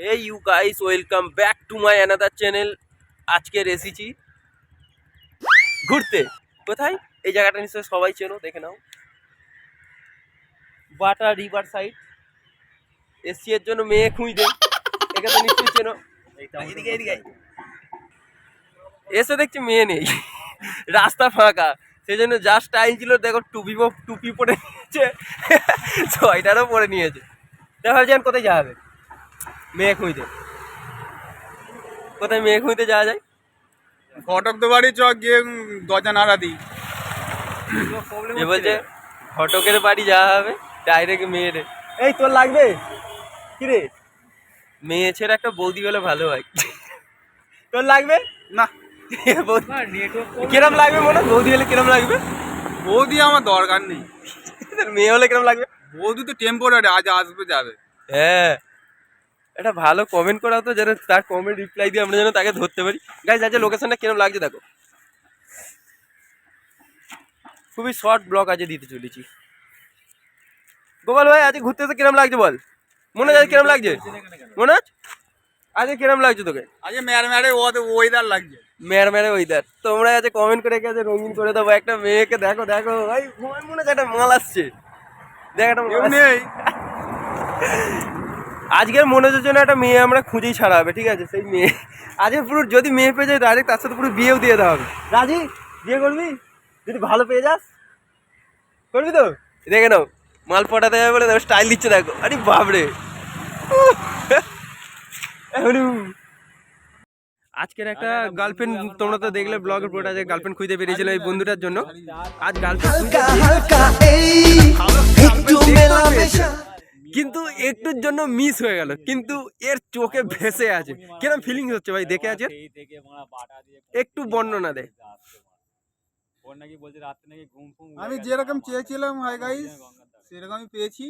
Hey you guys welcome back to my another channel আজকের এসেছি ঘুরতে। কোথায়? এই জায়গাটা নিশ্চয়ই সবাই চেনো দেখে নাও। বাটা রিভার সাইড এসছি এর জন্য মেয়ে খুঁজতে। একে তো নিশ্চয়ই চেনো। এদিকে এদিকে এসে দেখছি মেয়ে নেই। রাস্তা ফাঁকা। সেই জন্য যা স্টাইল ছিল দেখো টুপি টুপি পরে নিয়েছে। সোয়েটারও পরে নিয়েছে। দেখা ভাবছেন কোথায় যাওয়া হবে মেয়ে খুঁজতে কোথায় মেয়ে খুঁজতে যাওয়া যায়? ঘটক তো বাড়ি চ গিয়ে দরজা নাড়া দিই। এ বলছে ঘটকের বাড়ি যাওয়া হবে ডাইরেক্ট মেয়ের। এই তোর লাগবে? কি রে মেয়ে ছেড়ে একটা বৌদি হলে ভালো হয়। তোর লাগবে? না। কিরম লাগবে মনে বৌদি হলে কিরম লাগবে? বৌদি আমার দরকার নেই। মেয়ে হলে কিরম লাগবে? বৌদি তো টেম্পোরারি আজ আসবে যাবে। হ্যাঁ। এটা ভালো কমেন্ট করা হতো যেন তার কমেন্ট রিপ্লাই দিয়ে আমরা যেন তাকে ধরতে পারি। গাইজ আজকে লোকেশনটা কিরম লাগছে দেখো। খুবই শর্ট ব্লগ আজকে দিতে চলেছি। গোপাল ভাই আজকে ঘুরতে এসে কিরম লাগছে বল? মনে হয় কিরম লাগছে? মনে হচ্ছে আজকে কিরম লাগছে তোকে? আজ ম্যার ম্যারে ওয়েদার লাগছে। মেয়ের মেরে ওইদার তোমরা আজকে কমেন্ট করে গেছে রঙিন করে দেবো। একটা মেয়েকে দেখো দেখো। ভাই মনে হচ্ছে একটা মাল আসছে। দেখ একটা। নেই আজকের মনোজের জন্য একটা মেয়ে আমরা খুঁজেই ছাড়া হবে ঠিক আছে? সেই মেয়ে। আজকে পুরো যদি মেয়ে পেয়ে যায় ডাইরেক্ট তার সাথে পুরো বিয়েও দিয়ে দেওয়া হবে। রাজি? বিয়ে করবি? যদি ভালো পেয়ে যাস। করবি তো? দেখে নাও মাল পটাতে যাবে বলে দেখো স্টাইল দিচ্ছে দেখো। আরে! এখনই আজকের একটা গার্লফ্রেন্ড তোমরা তো দেখলে ব্লগের পুরোটা যে গার্লফ্রেন্ড খুঁজে বেরিয়েছিল এই বন্ধুটার জন্য। আজ গার্লফ্রেন্ড কিন্তু একটুর জন্য মিস হয়ে গেল। কিন্তু এর চোখে ভেসে আছে। কিরম ফিলিংস হচ্ছে ভাই? দেখে আছে? দিয়ে একটু বর্ণনা দে। ওর নাকি বলছে রাতে নাকি ঘুম ফুম উড়ে আমি যেরকম চেয়েছিলাম হাই গাইস। সেরকমই পেয়েছি।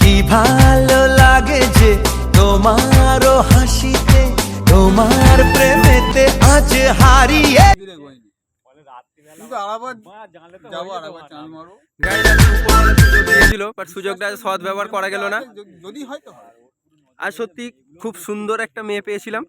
কি ভালো লাগে যে তোমারও হাসিতে তোমার প্রেমেতে আজ হারিয়ে সুযোগটা সৎ ব্যবহার করা গেল না। যদি- হয়তো আর সত্যি খুব সুন্দর একটা মেয়ে পেয়েছিলাম।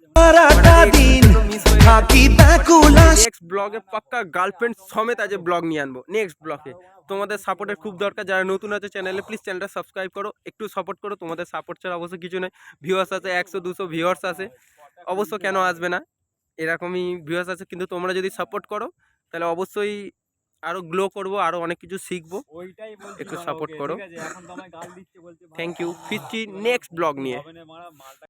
নেক্সট ব্লগে পাক্কা গার্লফ্রেন্ড সমেত আজ ব্লগ নিয়ে আনব। নেক্সট ব্লগে তোমাদের সাপোর্টের খুব দরকার। যারা নতুন আছে চ্যানেলে প্লিজ চ্যানেলটা সাবস্ক্রাইব করো। একটু সাপোর্ট করো। তোমাদের সাপোর্ট ছাড়া অবশ্য কিছু নয়। ভিউয়ার্স আছে একশো দুশো ভিউয়ার্স আছে। অবশ্য কেন আসবে না? এরকমই ভিউয়ার্স আছে। কিন্তু তোমরা যদি সাপোর্ট করো তাহলে অবশ্যই আরও গ্লো করব আরও অনেক কিছু শিখব। একটু সাপোর্ট করো। থ্যাংক ইউ ফিরছি নেক্সট ব্লগ নিয়ে।